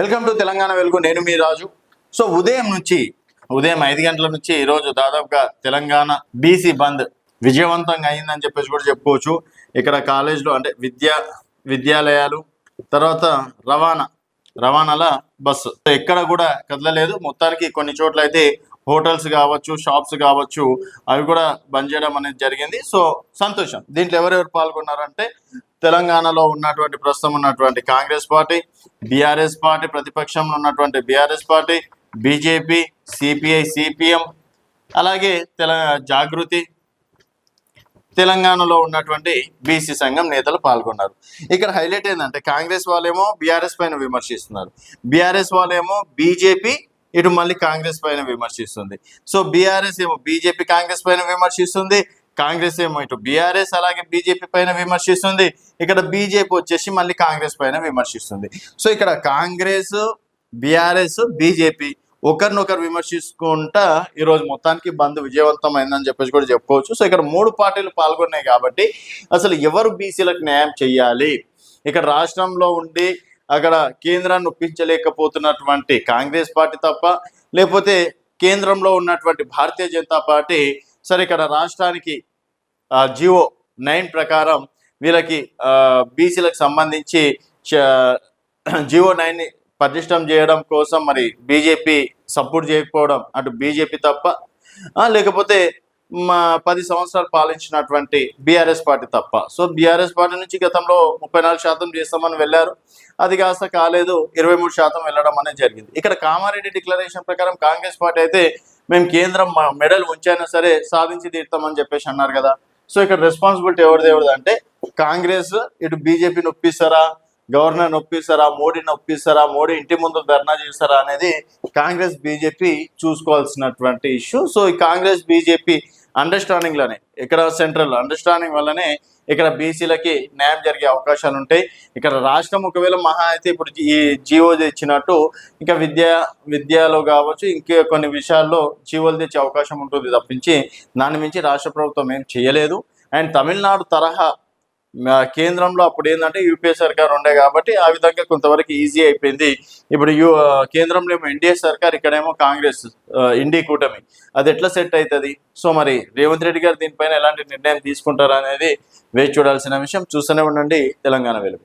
Welcome to Telangana వెలుగు. నేను మీ రాజు. So ఉదయం నుంచి ఉదయం ఐదు గంటల నుంచి ఈరోజు దాదాపుగా తెలంగాణ బీసీ బంద్ విజయవంతంగా అయిందని చెప్పేసి కూడా చెప్పుకోవచ్చు. ఇక్కడ కాలేజ్లో అంటే విద్యా విద్యాలయాలు తర్వాత రవాణా రవాణాల బస్సు. ఎక్కడ కూడా కదలలేదు. మొత్తానికి కొన్ని చోట్ల అయితే హోటల్స్ కావచ్చు షాప్స్ కావచ్చు అవి కూడా బంద్ చేయడం అనేది జరిగింది. సో సంతోషం. దీంట్లో ఎవరెవరు పాల్గొన్నారంటే తెలంగాణలో ఉన్నటువంటి ప్రస్తుతం ఉన్నటువంటి కాంగ్రెస్ పార్టీ బీఆర్ఎస్ పార్టీ ప్రతిపక్షంలో ఉన్నటువంటి BRS party BJP CPI CPM అలాగే తెల జాగృతి తెలంగాణలో ఉన్నటువంటి బీసీ సంఘం నేతలు పాల్గొన్నారు. ఇక్కడ హైలైట్ ఏంటంటే కాంగ్రెస్ వాళ్ళేమో బీఆర్ఎస్ పైన విమర్శిస్తున్నారు. బీఆర్ఎస్ వాళ్ళేమో బీజేపీ ఇటు మళ్ళీ కాంగ్రెస్ పైన విమర్శిస్తుంది. సో బీఆర్ఎస్ ఏమో బీజేపీ కాంగ్రెస్ పైన విమర్శిస్తుంది కాంగ్రెస్ ఏమో ఇటు బీఆర్ఎస్ అలాగే బీజేపీ పైన విమర్శిస్తుంది ఇక్కడ బీజేపీ వచ్చేసి మళ్ళీ కాంగ్రెస్ పైన విమర్శిస్తుంది. సో ఇక్కడ కాంగ్రెస్ బీఆర్ఎస్ బీజేపీ ఒకరినొకరు విమర్శించుకుంటా ఈరోజు మొత్తానికి బంద్ విజయవంతమైందని చెప్పేసి కూడా చెప్పుకోవచ్చు. సో ఇక్కడ మూడు పార్టీలు పాల్గొన్నాయి కాబట్టి అసలు ఎవరు బీసీలకు న్యాయం చేయాలి ఇక్కడ రాష్ట్రంలో ఉండి అక్కడ కేంద్రాన్ని ఒప్పించలేకపోతున్నటువంటి కాంగ్రెస్ పార్టీ తప్ప లేకపోతే కేంద్రంలో ఉన్నటువంటి భారతీయ జనతా పార్టీ సరే ఇక్కడ రాష్ట్రానికి జియో నైన్ ప్రకారం వీళ్ళకి బీసీలకు సంబంధించి చ- జియో నైన్ని పటిష్టం చేయడం కోసం మరి బీజేపీ సపోర్ట్ చేయకపోవడం అటు బీజేపీ తప్ప లేకపోతే పది సంవత్సరాలు పాలించినటువంటి బీఆర్ఎస్ పార్టీ తప్ప. సో బీఆర్ఎస్ పార్టీ నుంచి గతంలో ముప్పై నాలుగు శాతం చేస్తామని వెళ్ళారు. అది కాస్త కాలేదు ఇరవై మూడు శాతం వెళ్ళడం అనేది జరిగింది. ఇక్కడ కామారెడ్డి డిక్లరేషన్ ప్రకారం కాంగ్రెస్ పార్టీ అయితే మేము కేంద్రం మా మెడల్ ఉంచైనా సరే సాధించి తీరుతామని చెప్పేసి అన్నారు కదా. సో ఇక్కడ రెస్పాన్సిబిలిటీ ఎవరిది ఎవరిది అంటే కాంగ్రెస్ ఇటు బీజేపీని ఒప్పిస్తారా గవర్నర్ నొప్పిస్తారా మోడీ నొప్పిస్తారా మోడీ ఇంటి ముందు ధర్నా చేస్తారా అనేది కాంగ్రెస్ బీజేపీ చూసుకోవాల్సినటువంటి ఇష్యూ. సో ఈ కాంగ్రెస్ బీజేపీ అండర్స్టాండింగ్లోనే. ఇక్కడ సెంట్రల్ అండర్స్టాండింగ్ వల్లనే ఇక్కడ బీసీలకి న్యాయం జరిగే అవకాశాలు ఉంటాయి. ఇక్కడ రాష్ట్రం ఒకవేళ మహా అయితే ఇప్పుడు ఈ జీవో తెచ్చినట్టు ఇంకా విద్య విద్యలో కావచ్చు ఇంకే కొన్ని విషయాల్లో జీవోలు తెచ్చే అవకాశం ఉంటుంది తప్పించి దాని మించి రాష్ట్ర ప్రభుత్వం ఏం చేయలేదు. అండ్ తమిళనాడు తరహా కేంద్రంలో అప్పుడు ఏంటంటే యూపీఏ సర్కార్ ఉండే కాబట్టి ఆ విధంగా కొంతవరకు ఈజీ అయిపోయింది. ఇప్పుడు యూ కేంద్రంలో ఏమో ఎన్డీఏ సర్కార్ ఇక్కడేమో కాంగ్రెస్ ఇండి కూటమి. అది ఎట్లా సెట్ అవుతుంది సో మరి రేవంత్ రెడ్డి గారు దీనిపైన ఎలాంటి నిర్ణయం తీసుకుంటారు అనేది వేచి చూడాల్సిన విషయం. చూస్తూనే ఉండండి తెలంగాణ వెలుగు.